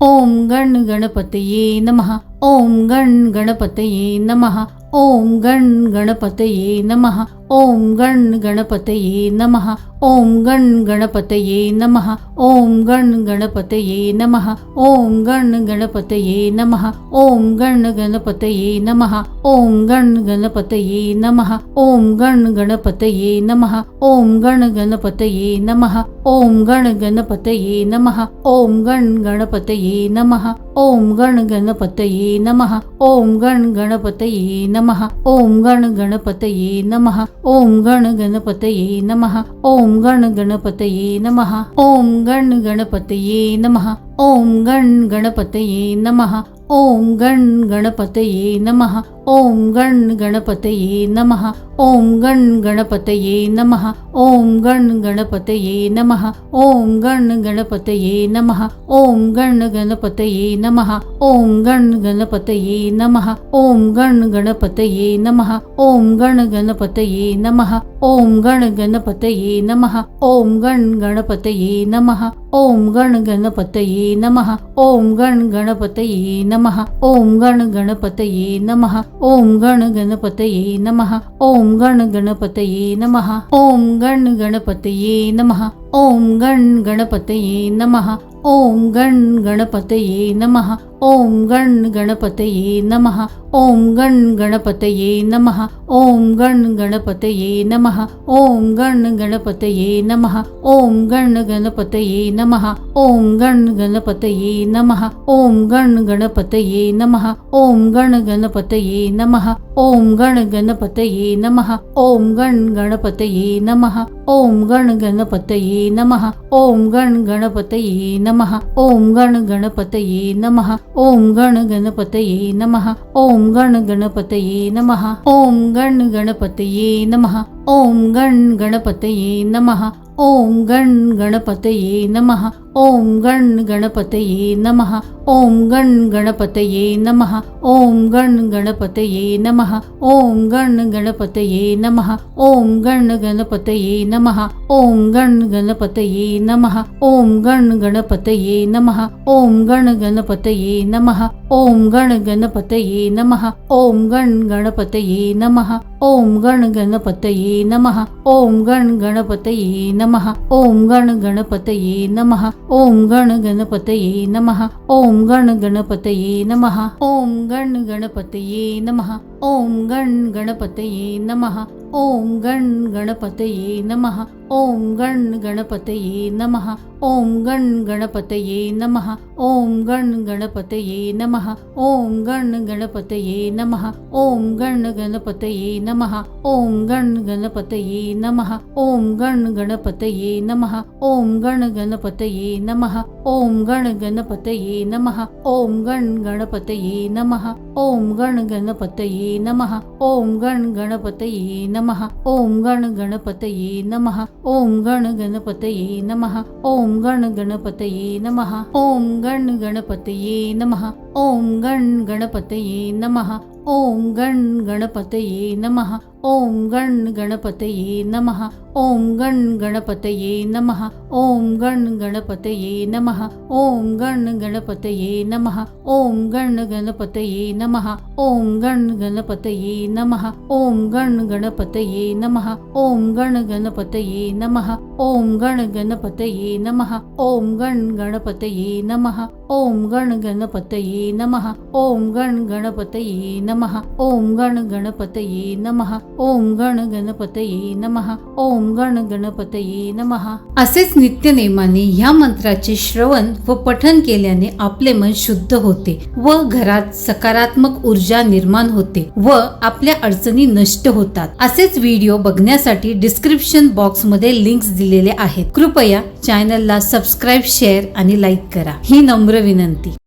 ओम गण गणपतये नमः। ओम गण गणपतये नमः। ओम गण गणपतये नमः। ஓம் கண் கணபதையே நம ஓம் கண் கணபதையே நம ஓம் கண் கணபதையே நம ஓம் கண் கணபதையே நம ஓம் கண் கணபதையே நம ஓம் கண் கணபதையே நம ஓம் கண் கணபதையே நம ஓம் கண் கணபதையே நம ஓம் கண் கணபதையே நம ஓம் கண் கணபதையே நம ஓம் கண் கணபதையே நம ஓம் கண் கணபதையே நம ஓம் கண் கணபதையே நம ओम गण गणपतये नमः. ओम गण गणपतये नमः. ओम गण गणपतये नमः. ओम गण गणपतये नमः. ஓம் கண் கணபதையே நம ஓம் கண் கணபதையே நம ஓம் கண் கணபதையே நம ஓம் கண் கணபதையே நம ஓம் கண் கணபதையே நம ஓம் கண் கணபதையே நம ஓம் கண் கணபதையே நம ஓம் கண் கணபதையே நம ஓம் கண் கணபதையே நம ஓம் கண் கணபதையே நம ஓம் கண் கணபதையே நம ओम गण गणपतये नमः। ओम गण गणपतये नमः। ओम गण गणपतये नमः। ओम गण गणपतये नमः। ओम गण गणपतये नमः। ओम गण गणपतये नमः। ஓம் கண் கணபதையே நமஹ ஓம் கண் கணபதையே நமஹ ஓம் கண் கணபதையே நமஹ ஓம் கண் கணபதையே நமஹ ஓம் கண் கணபதையே நமஹ ஓம் கண் கணபதையே நமஹ ஓம் கண் கணபதையே நமஹ ஓம் கண் கணபதையே நமஹ ஓம் கண் கணபதையே நமஹ ஓம் கண் கணபதையே நமஹ ஓம் கண் கணபதையே நமஹ ஓம் கண் கணபதையே நமஹ ஓம் கண் கணபத்தையே நமஹ. ஓம் கண் கணபத்தையே நமஹ. ஓம் கண் கணபத்தையே நமஹ. ஓம் கண் கணபத்தையே நமஹ. ஓம் கண் கணபத்தையே நமஹ. ஓம் கண் கணபத்தையே நமஹ. ஓம் கண் கணபத்தையே நமஹ. ஓம் கண் கணபத்தையே நமஹ. ஓம் கண் கணபதையே நமஹ ஓம் கண் கணபதையே நமஹ ஓம் கண் கணபதையே நமஹ ஓம் கண் கணபதையே நமஹ ஓம் கண் கணபதையே நமஹ ஓம் கண் கணபதையே நமஹ ஓம் கண் கணபதையே நமஹ ஓம் கண் கணபதையே நமஹ ஓம் கண் கணபதையே நமஹ ஓம் கண் கணபதையே நமஹ ஓம் கண் கணபதையே நமஹ ஓம் கண் கணபதையே நமஹ ஓம் கண் கணபதையே நமஹ ओम गण गणपतये नमः. ओम गण गणपतये नमः. ओम गण गणपतये नमः. ओम गण गणपतये नमः. ओम गण गणपतये नमः. ஓம் கண் கணபதையே நம ஓம் கண் கணபதையே நம ஓம் கண் கணபதையே நம ஓம் கண் கணபதையே நம ஓம் கண் கணபதையே நம ஓம் கண் கணபதையே நம ஓம் கண் கணபதையே நம ஓம் கண் கணபதையே நம ஓம் கண் கணபதையே நம ஓம் கண் கணபதையே நம ஓம் கண் கணபதையே நம ஓம் கண் கணபதையே நம ஓம் கண் கணபதையே நம ओम गण गणपतये नमः। ओम गण गणपतये नमः। ओम गण गणपतये नमः। ओम गण गणपतये नमः। ओम गण गणपतये नमः। ओम गण गणपतये नमः ओम गण गणपतये नमः ओम गण गणपतये नमः ओम गण गणपतये नमः ओम गण गणपतये नमः ओम गण गणपतये नमः ओम गण गणपतये नमः ओम गण गणपतये नमः ओम गण गणपतये नमः ओम गण गणपतये नमः ओम गण गणपतये नमः ओम गण गणपतये नमः ओम गण गणपतये नमः ओम गण गणपतये नमहा ओम गण गणपतये नमहा असेच नित्यनेमाने ह्या मंत्राचे श्रवण व पठन केल्याने आपले मन शुद्ध होते व घरात सकारात्मक ऊर्जा निर्माण होते व आपल्या अडचणी नष्ट होतात. असेच व्हिडिओ बघण्यासाठी डिस्क्रिप्शन बॉक्समध्ये लिंक्स दिलेले आहेत. कृपया चॅनलला सबस्क्राईब शेअर आणि लाईक करा. ही नम्र विनंती.